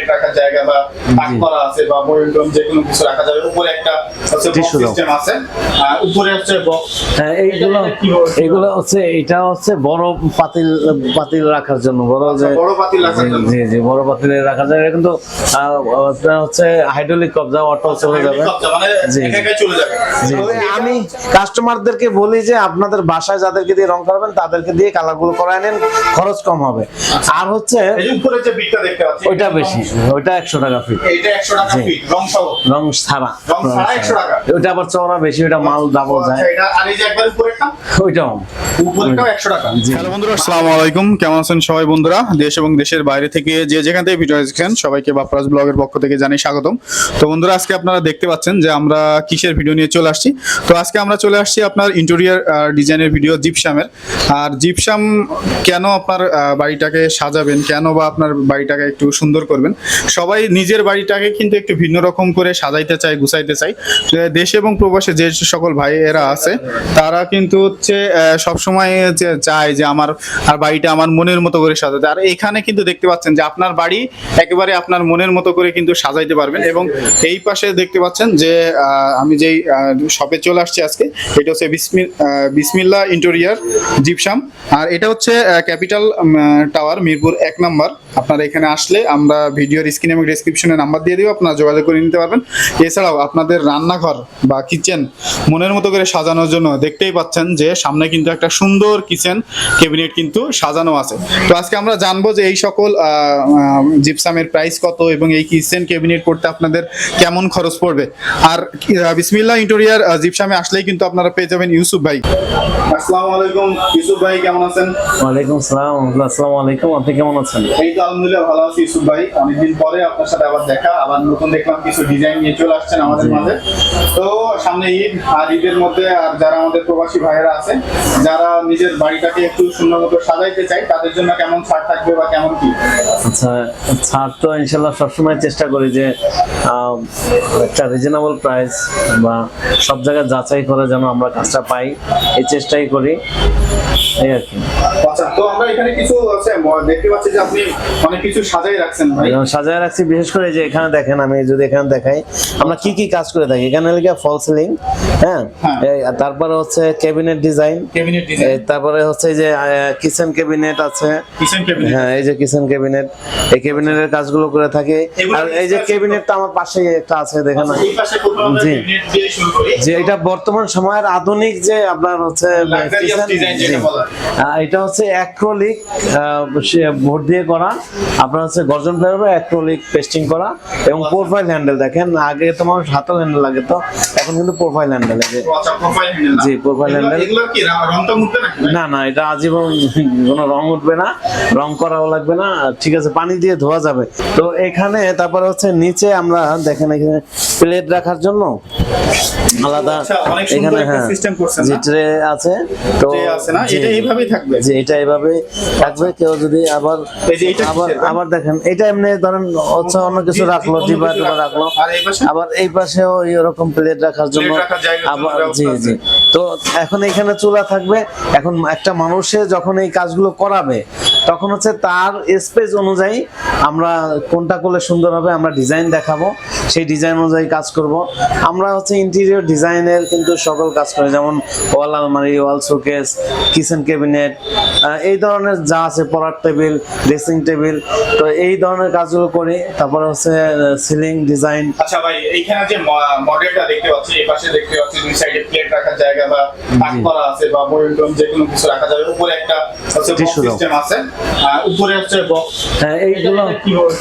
Plate রাখার জায়গা বা তাক করা আছে বা বয়ন যে কোনো কিছু রাখা যাবে। উপরে একটা সিস্টেম আছে। আর উপরে হচ্ছে বক্স হ্যাঁ এইগুলো? এগুলো হচ্ছে এটা হচ্ছে বড় পাতিল পাতিল রাখার জন্য। বড় আচ্ছা, যে বড় পাতিল রাখার জন্য। জি জি বড় পাতিলে রাখা যায় এটা কিন্তু আপনার হচ্ছে হাইড্রোলিক কবজা অটো চলে যাবে। মানে জি, চলে যাবে। আমি কাস্টমারদেরকে বলি যে আপনাদের বাসায় যাদেরকে দিয়ে রং করাবেন তাদেরকে দিয়ে কালারগুলো করায় নেন। খরচ কম হবে। আর হচ্ছে এই উপরে যে বিটটা দেখতে পাচ্ছি ওইটা বেশি। ওইটা একশো টাকা ফিট রং রং ছাড়া। রং ছাড়া 100 টাকা? ওইটা আবার চওড়া বেশি ওইটা মাল ডাবল যায় আচ্ছা, এটা আর এই যে একবার উপরেরটা ওইটাও। হ্যালো বন্ধুরা আসসালামু আলাইকুম। কেমন আছেন সবাই বন্ধুরা? দেশ এবং দেশের বাইরে থেকে যে যেখান থেকে ভিডিও দেখছেন সবাইকে বাপ্রাজ ব্লগের পক্ষ থেকে জানাই স্বাগতম। তো বন্ধুরা আজকে আপনারা দেখতে পাচ্ছেন যে আমরা কিসের ভিডিও নিয়ে চলে আসছি। তো আজকে আমরা চলে আসছি আপনার ইন্টেরিয়ার ডিজাইনের ভিডিও জিপসামের। আর জিপসাম কেন আপনার বাড়িটাকে সাজাবেন? কেন বা আপনার বাড়িটাকে একটু সুন্দর করবেন? সবাই নিজের বাড়িটাকে কিন্তু একটু ভিন্ন রকম করে সাজাইতে চায় গুছাইতে তো দেশ এবং প্রবাসে যে সকল ভাইয়েরা আছে তারা কিন্তু হচ্ছে আহ, সবসময় চায় যে আমার আর বাড়িটা আমার মনের মতো করে সাজাতে। আর এখানে কিন্তু দেখতে পাচ্ছেন যে আপনার বাড়ি একেবারে আপনার মনের মতো করে কিন্তু সাজাইতে পারবেন এবং এই পাশে দেখতে পাচ্ছেন যে আমি যেই শপে চলে আসছি আজকে এটা হচ্ছে বিসমিল্লা ইন্টেরিয়ার জিপসাম আর এটা হচ্ছে ক্যাপিটাল টাওয়ার মিরপুর এক নাম্বার। আপনারা এখানে আসলে আমরা ভিডিওর স্ক্রিন এবং ডিসক্রিপশনে নাম্বার দিয়ে দিব আপনারা যোগাযোগ করে নিতে পারবেন। এছাড়াও আপনাদের রান্নাঘর বা কিচেন মনের মতো করে সাজানোর জন্য দেখতেই পাচ্ছেন যে সামনে কিন্তু একটা সুন্দর কিচেন ক্যাবিনেট কিন্তু সাজানো আছে। তো আজকে আমরা জানব যে এই সকল জিপসামের প্রাইস কত এবং এই কিচেন ক্যাবিনেট করতে আপনাদের কেমন খরচ পড়বে। আর বিসমিল্লাহ ইন্টেরিয়ার জিপসামে আসলেই কিন্তু আপনারা পেয়ে যাবেন ইউসুফ ভাই। আসসালামু আলাইকুম ইউসুফ ভাই কেমন আছেন? ওয়ালাইকুম সালাম আসসালামু আলাইকুম আপনি কেমন আছেন? এই তো আলহামদুলিল্লাহ ভালো আছি ইউসুফ ভাই অনেকদিন পরে আপনার সাথে আবার দেখা আবার নতুন দেখলাম কিছু ডিজাইন নিয়ে চলে আসছেন আমাদের মাঝে। তো সামনে ঈদ আর ঈদের মধ্যে আর যারা আমাদের প্রবাসী ভাইয়েরা আছে যারা নিজের বাড়িটাকে একটু সুন্দর মতো সাজাইতে চায় তাদের জন্য কেমন ছাড় থাকবে বা কেমন কি? আচ্ছা ছাড় তো ইনশাল্লাহ সবসময় চেষ্টা করি যে একটা রিজনেবল প্রাইস বা সব জায়গায় যাচাই করে যেন আমরা কাজটা পাই এই চেষ্টাই করি। এই আর কি। আচ্ছা তো আমরা এখানে কিছু আছে দেখতে পাচ্ছি যে আপনি অনেক কিছু সাজাই রাখছেন ভাই। যেমন সাজায় রাখছি বিশেষ করে যে এখানে দেখেন আমি যদি এখানে দেখাই আমরা কি কি কাজ করে থাকি? এখানে লিখে ফল সিলিং হ্যাঁ? হ্যাঁ। তারপরে হচ্ছে ক্যাবিনেট ডিজাইন ক্যাবিনেট ডিজাইন তারপরে হচ্ছে যে কিচেন ক্যাবিনেট আছে। কিচেন ক্যাবিনেট হ্যাঁ এই যে কিচেন ক্যাবিনেট এই ক্যাবিনেটের কাজগুলো করে থাকে। আর এই যে ক্যাবিনেটটা আমার পাশেই একটা আছে দেখেন পাশে আমরা জি। যে এটা বর্তমান সময়ের আধুনিক যে আপনার হচ্ছে এটা হচ্ছে অ্যাক্রোলিক বোর্ড দিয়ে করা। আপনার হচ্ছে গর্জন ফ্লেভার অ্যাক্রোলিক পেস্টিং করা এবং প্রোফাইল হ্যান্ডেল দেখেন আগে তো মানুষ হাতের হ্যান্ডেল লাগে তো এখন কিন্তু প্রোফাইল হ্যান্ডেল আছে আচ্ছা প্রোফাইল হ্যান্ডেল জি? না না এটা আজীবন কোনো রং উঠবে না রং করাও লাগবে না ঠিক আছে পানি দিয়ে ধোয়া যাবে। তো এখানে তারপরে হচ্ছে নিচে আমরা দেখেন এখানে প্লেট রাখার জন্য আলাদা আচ্ছা, এখানে হ্যাঁ যে ট্রে আছে তো এটা এইভাবেই থাকবে? যে এটা এভাবে থাকবে। কেউ যদি আবার আবার আবার দেখেন এটা এমনি ধরেন হচ্ছে অন্য কিছু রাখল ডিবা টিবা রাখল। আবার এই পাশেও এরকম প্লেট রাখার জন্য আবার জি জি। তো এখন এখানে চুলা থাকবে। এখন একটা মানুষে যখন এই কাজগুলো করাবে তখন হচ্ছে তার স্পেস অনুযায়ী আমরা কোনটা করলে সুন্দর হবে আমরা ডিজাইন দেখাবো। সেই ডিজাইন অনুযায়ী কাজ করব। আমরা হচ্ছে ইন্টেরিয়র ডিজাইনের কিন্তু সকল কাজ করি যেমন ওয়াল আলমারি ওয়াল শোকেস কিচেন ক্যাবিনেট এই ধরনের যা আছে পড়ার টেবিল ড্রেসিং টেবিল তো এই ধরনের কাজগুলো করি। তারপরে হচ্ছে সিলিং ডিজাইন আচ্ছা ভাই এইখানে যে মডেলটা দেখতে পাচ্ছি এই পাশে দেখতে পাচ্ছি দুই সাইডে প্লেট রাখার জায়গা বা তাক করা আছে বা বয়ন যে কোনো কিছু রাখা যাবে। উপরে একটা হচ্ছে বক্স সিস্টেম আছে। উপরে হচ্ছে বক্স হ্যাঁ এইগুলো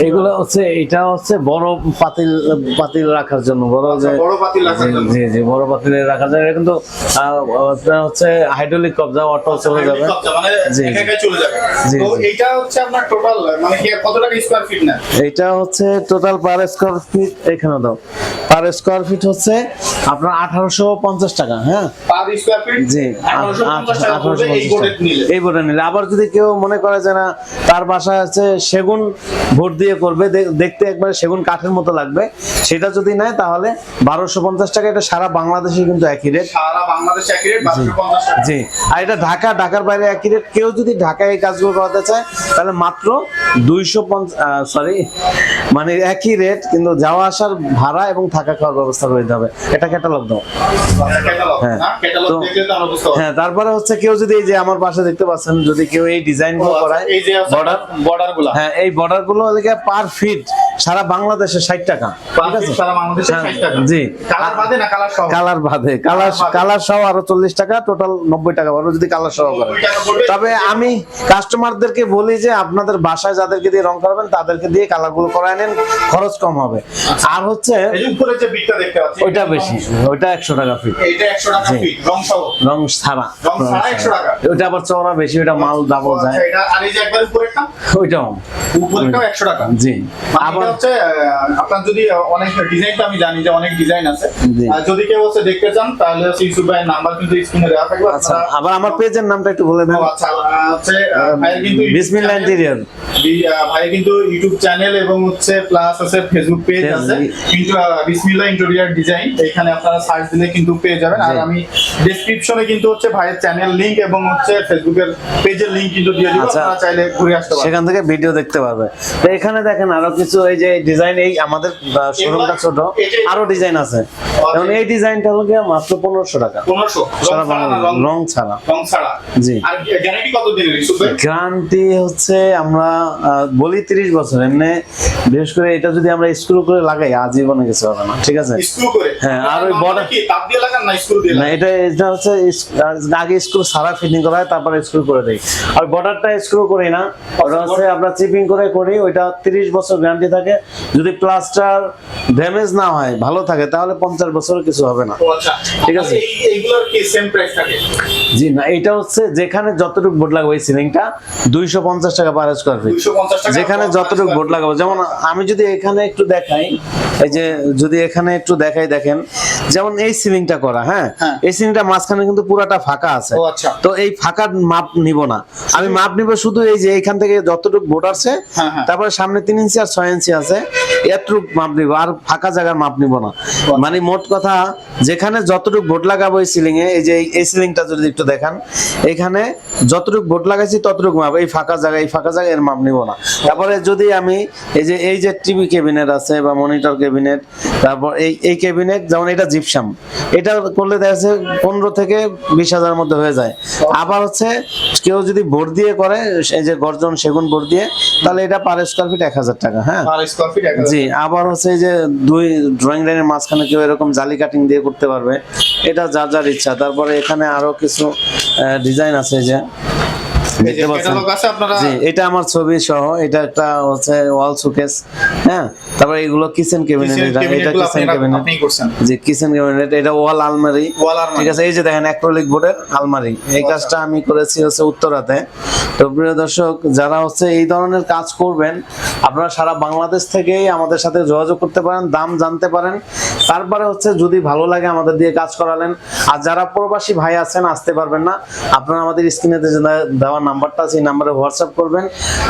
এগুলো হচ্ছে এটা হচ্ছে বড় পাতিল পাতিল রাখার জন্য বড় যে বড় পাতিল রাখার জি, জন্য। জি বড় পাতিলে রাখা যায় কিন্তু আপনার হচ্ছে হাইড্রোলিক কবজা অটো চলে যাবে। মানে জি, জি। চলে যাবে। তো এইটা হচ্ছে আপনার টোটাল মানে কত টাকা স্কোয়ার ফিট না এটা হচ্ছে টোটাল পার স্কোয়ার ফিট এখানে দাও। পার স্কোয়ার ফিট হচ্ছে আপনার আঠারোশো পঞ্চাশ টাকা হ্যাঁ? পার স্কোয়ার ফিট জি আঠারোশো পঞ্চাশ টাকা পড়বে এই বোর্ডে নিলে। আবার যদি কেউ মনে করে যে না তার বাসায় আছে সেগুন ভোট দিয়ে করবে দেখতে একবার সেগুন কাঠের মতো লাগবে। সেটা যদি নেয় তাহলে বারোশো পঞ্চাশ টাকা এটা সারা বাংলাদেশে কিন্তু একই রেট সারা বাংলাদেশ একই রেট টাকা। জি। আর এটা ঢাকা ঢাকার বাইরে একই রেট কেউ যদি ঢাকায় এই কাজগুলো করাতে চায় তাহলে মাত্র দুইশো সরি মানে একই রেট কিন্তু যাওয়া আসার ভাড়া এবং থাকা খাওয়ার ব্যবস্থা করে দিতে হবে। এটা ক্যাটালগ দাও। হ্যাঁ। হ্যাঁ তারপরে হচ্ছে কেউ যদি এই যে আমার পাশে দেখতে পাচ্ছেন যদি কেউ এই ডিজাইনগুলো করায় এই যে বর্ডার বর্ডারগুলা। হ্যাঁ এই বর্ডারগুলো পার ফিট সারা বাংলাদেশে ষাট টাকা। ঠিক আছে? হ্যাঁ, 60 টাকা। জি। কালার বাদে কালার কালার সহ আরও চল্লিশ টাকা টোটাল নব্বই টাকা পড়বে যদি কালার সহ করে। 90 টাকা পড়বে। তবে আমি কাস্টমারদেরকে বলি যে আপনাদের বাসায় যাদেরকে দিয়ে রং করাবেন তাদেরকে দিয়ে কালারগুলো করায় নেন খরচ কম হবে। আর হচ্ছে ওইটা বেশি ওইটা একশো টাকা ফিট এইটা 100 টাকা জি। ফিট রং ছাড়া। রং ছাড়া 100 টাকা। ওইটা আবার চওড়া বেশি ওইটা মাল যায় আচ্ছা, এটা আর এই যে একবার উপরেরটা? ওইটাও। 100 টাকা? জি। মানে আবার হচ্ছে আপনার যদি অনেক ডিজাইন তো আমি জানি যে অনেক ডিজাইন আছে। যদি কেউ হচ্ছে দেখতে চান তাহলে হচ্ছে ইউসুফ ভাইয়ের নাম্বার কিন্তু স্ক্রিনে দেওয়া থাকবে। আচ্ছা আবার আমার পেজের নামটা একটু বলে দেন। আচ্ছা হচ্ছে ভাইয়ের কিন্তু বিসমিল্লাহ ইন্টেরিয়র আহ, কিন্তু ইউটিউব চ্যানেল এবং হচ্ছে প্লাস আছে ফেসবুক পেজ আছে। কিন্তু বিসমিল্লাহ ইন্টেরিয়র ডিজাইন এখানে আপনারা সার্চ দিলে কিন্তু পেয়ে যাবেন। আর। আমি ডেসক্রিপশনে কিন্তু হচ্ছে ভাইয়ের চ্যানেল লিংক এবং হচ্ছে ফেসবুকের পেজের লিংক কিন্তু দিয়ে দিব। আচ্ছা। আপনারা চাইলে ঘুরে আসতে পারেন। সেখান থেকে ভিডিও দেখতে পারবে। তো এখানে দেখেন আরও কিছু এই যে ডিজাইন এই আমাদের শোরুমটা ছোট। আরও ডিজাইন আছে। যেমন এই ডিজাইনটা হলো মাত্র পনেরোশো টাকা। সারা রং ছাড়া। রং ছাড়া। জি। আর গ্যারান্টি হচ্ছে আমরা বলি তিরিশ বছর। এমনি বিশেষ করে এটা যদি আমরা স্ক্রু করে লাগাই আজীবনে কিছু হবে না। ঠিক আছে? স্ক্রু করে? হ্যাঁ, আর ওই দিয়ে লাগান না স্ক্রু দিয়ে না এটা এটা হচ্ছে আগে স্ক্রু সারা ফিটিং করা হয় তারপরে স্ক্রু করে দেই। আর বর্ডারটা স্ক্রু করি না। ওটা হচ্ছে আমরা চিপিং করে করি ওইটা তিরিশ বছর গ্যারান্টি থাকে। যদি প্লাস্টার ড্যামেজ না হয় ভালো থাকে তাহলে পঞ্চাশ বছর কিছু হবে না। আচ্ছা ঠিক আছে। জি না এটা হচ্ছে যেখানে যতটুকু বোর্ড লাগাবো এই সিলিংটা দুইশো পঞ্চাশ টাকা পার স্কোয়ার ফিট যেখানে যতটুকু বোর্ড লাগাবো যেমন আমি যদি এখানে একটু দেখাই এই যে যদি এখানে একটু দেখাই দেখেন যেমন এই সিলিংটা করা হ্যাঁ? হ্যাঁ। এই সিলিংটা মাঝখানে কিন্তু পুরাটা ফাঁকা আছে। আচ্ছা। তো এই ফাঁকার মাপ নিব না। আমি মাপ নিব শুধু এই যে এখান থেকে যতটুকু বোর্ড আছে হ্যাঁ, হ্যাঁ। তারপরে সামনে তিন ইঞ্চি আর ছয় ইঞ্চি আছে এতটুকু মাপ নিব আর ফাঁকা জায়গার মাপ নিব না। মানে মোট কথা, যেখানে যতটুকু ভোট লাগাবো এই সিলিং এ, এই যে এই- সিলিংটা যদি একটু দেখান, এখানে যতটুকু ভোট লাগাইছি ততটুকু মাপ, এই ফাঁকা জায়গা এই ফাঁকা জায়গা এর মাপ নিব না। তারপরে যদি আমি এই যে এই যে টিভি কেবিনেট আছে বা মনিটর ক্যাবিনেট তারপর এই এই ক্যাবিনেট যেমন এটা জিপসাম এটা করলে দেখা যাচ্ছে পনেরো থেকে বিশ হাজার মধ্যে হয়ে যায়। আবার হচ্ছে কেউ যদি ভোট দিয়ে করে এই যে গর্জন সেগুন ভোট দিয়ে তাহলে এটা পার স্কোয়ার ফিট এক হাজার টাকা হ্যাঁ? জি আবার হচ্ছে এই যে দুই ড্রয়িং লাইনের মাঝখানে কেউ এরকম জালি কাটিং দিয়ে করতে পারবে। এটা যার যার ইচ্ছা। তারপরে এখানে আরও কিছু ডিজাইন আছে যে দেখতে পাচ্ছেন। জি এটা আমার ছবি সহ এটা একটা হচ্ছে ওয়াল শোকেস হ্যাঁ? তারপরে এগুলো কিচেন ক্যাবিনেট এটা এটা কিচেন ক্যাবিনেট জি কিচেন ক্যাবিনেট এটা ওয়াল আলমারি। ঠিক আছে এই যে দেখেন অ্যাক্রিলিক বোর্ডের আলমারি। এই আচ্ছা। কাজটা আমি করেছি হচ্ছে উত্তরাতে। তো প্রিয় দর্শক যারা হচ্ছে এই ধরনের কাজ করবেন আপনারা সারা বাংলাদেশ থেকেই আমাদের সাথে যোগাযোগ করতে পারেন দাম জানতে পারেন। তারপরে হচ্ছে যদি ভালো লাগে আমাদের দিয়ে কাজ করালেন। আর যারা প্রবাসী ভাই আছেন আসতে পারবেন না। আপনারা আমাদের স্ক্রিনে দেওয়া নাম্বারটা আছে, এই নাম্বারে হোয়াটসঅ্যাপ করবেন।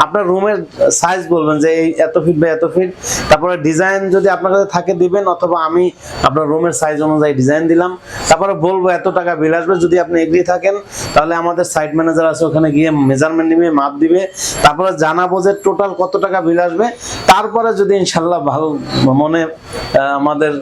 আপনার রুমের সাইজ বলবেন যে, এই এত ফিট বা এত ফিট তারপরে ডিজাইন যদি আপনার কাছে থাকে দিবেন, অথবা আমি আপনার রুমের সাইজ অনুযায়ী ডিজাইন দিলাম। তারপরে বলব, এত টাকা বিল আসবে। যদি আপনি এগ্রি থাকেন, তাহলে আমাদের সাইট ম্যানেজার আছে, ওখানে গিয়ে মেজারমেন্ট নিবে মাপ দিবে। তারপরে জানাব যে টোটাল কত টাকা বিল আসবে? তারপরে যদি ইনশাল্লাহ ভালো মনে আমাদের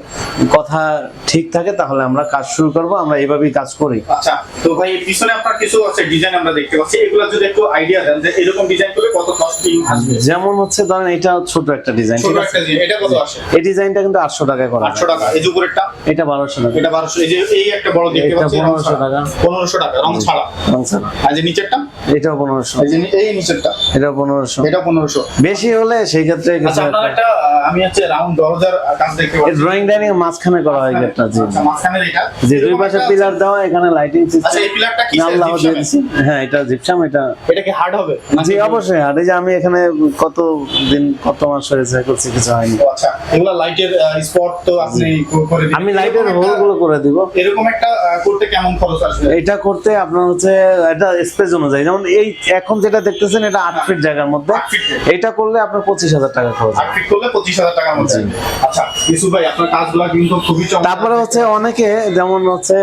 কথা ঠিক থাকে, তাহলে আমরা কাজ শুরু করব। আমরা এইভাবেই কাজ করি। আচ্ছা তো ভাই, পিছনে আপনার কিছু আছে ডিজাইন আমরা দেখতে পাচ্ছি। এগুলো যদি একটু আইডিয়া দেন যে এরকম ডিজাইন করলে কত কস্টিং আসবে? যেমন হচ্ছে ধরেন এটা ছোট একটা ডিজাইন ছোট একটা ডিজাইন এটা কত আসে? এই ডিজাইনটা কিন্তু আটশো টাকায় করা আটশো টাকা এই যে উপরেরটা? এটা বারোশো টাকা। এটা এই যে এই একটা বড় দেখতে 1500 টাকা। পনেরোশো টাকা রং ছাড়া। রং ছাড়া। আর যে নিচেরটা? এটাও পনেরোশো। এই যে এই নিচেরটা। এটা পনেরোশো। এটা পনেরোশো। বেশি হলে সেই ক্ষেত্রে আচ্ছা আপনার একটা আমি হচ্ছে রাউন্ড দরজার কাজ দেখতে পাচ্ছি। ড্রয়িং ডাইনিং এর মাঝখানে করা হয় গেটটা জি। আচ্ছা মাঝখানের এটা। যে দুই পাশে পিলার দেওয়া এখানে লাইটিং আচ্ছা এই পিলারটা কি আল্লাহ দিয়ে দিছি। হ্যাঁ এটা জিপসাম এটা এটা কি হার্ড হবে? জি অবশ্যই আর এই যে আমি এখানে কত দিন কত মাস হয়েছে করছি কিছু হয়নি। আচ্ছা এগুলা লাইটের স্পট তো আপনি করে দিবেন। আমি লাইটের হোলগুলো করে দিব। এরকম একটা করতে কেমন খরচ আসবে? এটা করতে আপনার হচ্ছে এটা স্পেস অনুযায়ী। যেমন এই এখন যেটা দেখতেছেন এটা আট ফিট জায়গার মধ্যে। এটা করলে আপনার পঁচিশ হাজার টাকা খরচ ফিট করলে পঁচিশ হাজার টাকার মধ্যে। আচ্ছা ইউসুফ ভাই আপনার কাজগুলো কিন্তু খুবই তারপরে হচ্ছে অনেকে যেমন হচ্ছে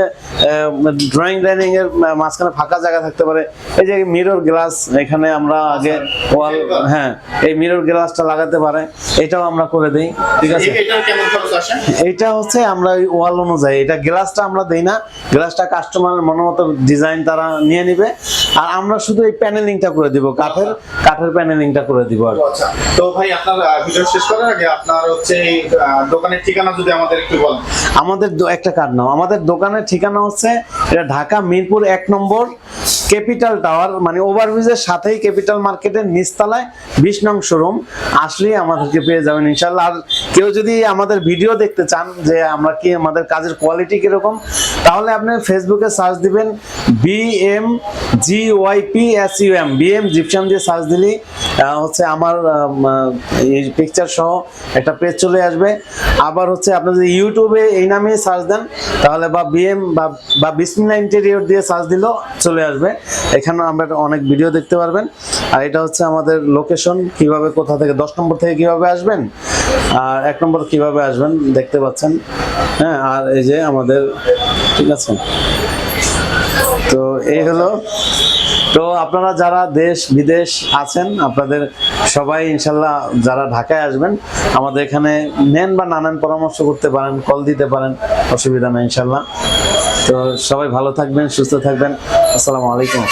ড্রয়িং ডাইনিং এর মাঝখানে ফাঁকা জায়গা থাকতে পারে। এই যে মিরর গ্লাস এখানে আমরা আগে ওয়াল হ্যাঁ এই মিরর গ্লাসটা লাগাতে পারে। এটাও আমরা করে দিই ঠিক আছে? এ- এটার কেমন খরচ আসে? এইটা হচ্ছে আমরা ওই ওয়াল অনুযায়ী। এটা গ্লাসটা আমরা দেই না। গ্লাসটা কাস্টমারের মনোমতো ডিজাইন তারা নিয়ে নিবে। আর আমরা শুধু এই প্যানেলিংটা করে দিব কাঠের কাঠের প্যানেলিংটা করে দিব আর। আচ্ছা। তো ভাই আপনার ভিডিও শেষ করার আগে আপনার হচ্ছে দোকানের ঠিকানা যদি আমাদের একটু বলেন। আমাদের একটা কার্ড নাও। আমাদের দোকানের ঠিকানা হচ্ছে এটা ঢাকা মিরপুর এক নম্বর ক্যাপিটাল টাওয়ার মানে ওভারব্রিজের সাথেই ক্যাপিটাল মার্কেটের নিচতলায় বিশ নং শোরুম। আসলেই আমাদেরকে পেয়ে যাবেন ইনশাল্লাহ আর কেউ যদি আমাদের ভিডিও দেখতে চান যে আমরা কি আমাদের কাজের কোয়ালিটি কীরকম, তাহলে আপনি ফেসবুকে সার্চ দিবেন B M G Y P S U M B M gypsum দিয়ে সার্চ দিলেই হচ্ছে আমার এই পিকচার সহ একটা পেজ চলে আসবে। আবার হচ্ছে আপনি যদি ইউটিউবে এই নামে সার্চ দেন, তাহলে বা বিএম বা বিসমিল্লা ইন্টেরিয়র দিয়ে সার্চ দিলেও চলে আসবে। এখানে আমরা অনেক ভিডিও দেখতে পারবেন। আর এটা হচ্ছে আমাদের লোকেশন কীভাবে কোথা থেকে, দশ নম্বর থেকে কীভাবে আসবেন? আর এক নম্বর কীভাবে আসবেন দেখতে পাচ্ছেন। হ্যাঁ আর এই যে আমাদের, ঠিক আছে? তো এই হলো তো আপনারা যারা দেশ, বিদেশ আছেন, আপনাদের সবাই ইনশাল্লাহ যারা ঢাকায় আসবেন, আমাদের এখানে নেন বা নানান পরামর্শ করতে পারেন, কল দিতে পারেন, অসুবিধা নেই ইনশাল্লাহ। তো সবাই ভালো থাকবেন, সুস্থ থাকবেন। আসসালামু আলাইকুম।